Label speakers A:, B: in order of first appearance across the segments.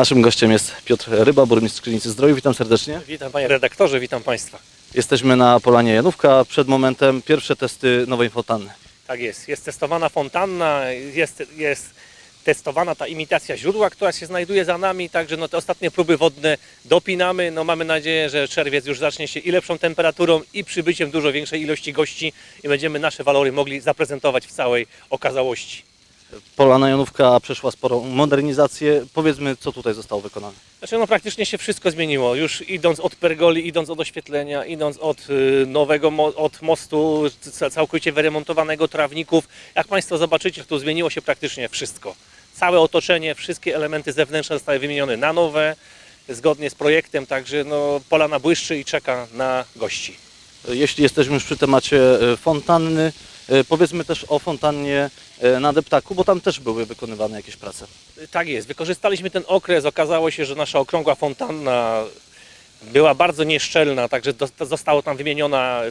A: Naszym gościem jest Piotr Ryba, burmistrz Klinicy Zdroju. Witam serdecznie.
B: Witam panie redaktorze, witam państwa.
A: Jesteśmy na Polanie Janówka. Przed momentem pierwsze testy nowej fontanny.
B: Tak jest, jest testowana fontanna, jest, jest testowana ta imitacja źródła, która się znajduje za nami, także no te ostatnie próby wodne dopinamy. No mamy nadzieję, że czerwiec już zacznie się i lepszą temperaturą i przybyciem dużo większej ilości gości i będziemy nasze walory mogli zaprezentować w całej okazałości.
A: Polana Janówka przeszła sporą modernizację. Powiedzmy, co tutaj zostało wykonane.
B: Znaczy no praktycznie się wszystko zmieniło. Już idąc od pergoli, idąc od oświetlenia, idąc od y, nowego mo- od mostu całkowicie wyremontowanego trawników. Jak Państwo zobaczycie, tu zmieniło się praktycznie wszystko. Całe otoczenie, wszystkie elementy zewnętrzne zostały wymienione na nowe, zgodnie z projektem, także no, Polana błyszczy i czeka na gości.
A: Jeśli jesteśmy już przy temacie e, fontanny, e, powiedzmy też o fontannie e, na Deptaku, bo tam też były wykonywane jakieś prace.
B: Tak jest, wykorzystaliśmy ten okres, okazało się, że nasza okrągła fontanna była bardzo nieszczelna, także zostało tam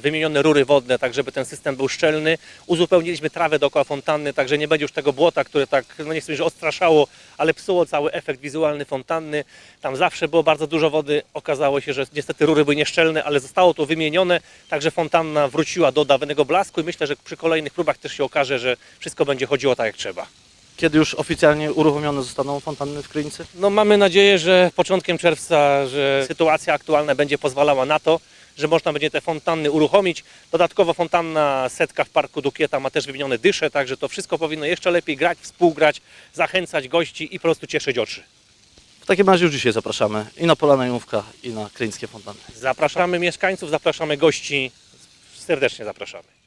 B: wymienione rury wodne, tak żeby ten system był szczelny. Uzupełniliśmy trawę dookoła fontanny, także nie będzie już tego błota, które tak, no nie chcę że odstraszało, ale psuło cały efekt wizualny fontanny. Tam zawsze było bardzo dużo wody, okazało się, że niestety rury były nieszczelne, ale zostało to wymienione, także fontanna wróciła do dawnego blasku i myślę, że przy kolejnych próbach też się okaże, że wszystko będzie chodziło tak jak trzeba.
A: Kiedy już oficjalnie uruchomione zostaną fontanny w Klinicy?
B: No mamy nadzieję, że początkiem czerwca, że sytuacja aktualna będzie pozwalała na to, że można będzie te fontanny uruchomić. Dodatkowo fontanna setka w Parku Dukieta ma też wymienione dysze, także to wszystko powinno jeszcze lepiej grać, współgrać, zachęcać gości i po prostu cieszyć oczy.
A: W takim razie już dzisiaj zapraszamy i na Polana Janówka, i na Klinickie Fontanny.
B: Zapraszamy mieszkańców, zapraszamy gości, serdecznie zapraszamy.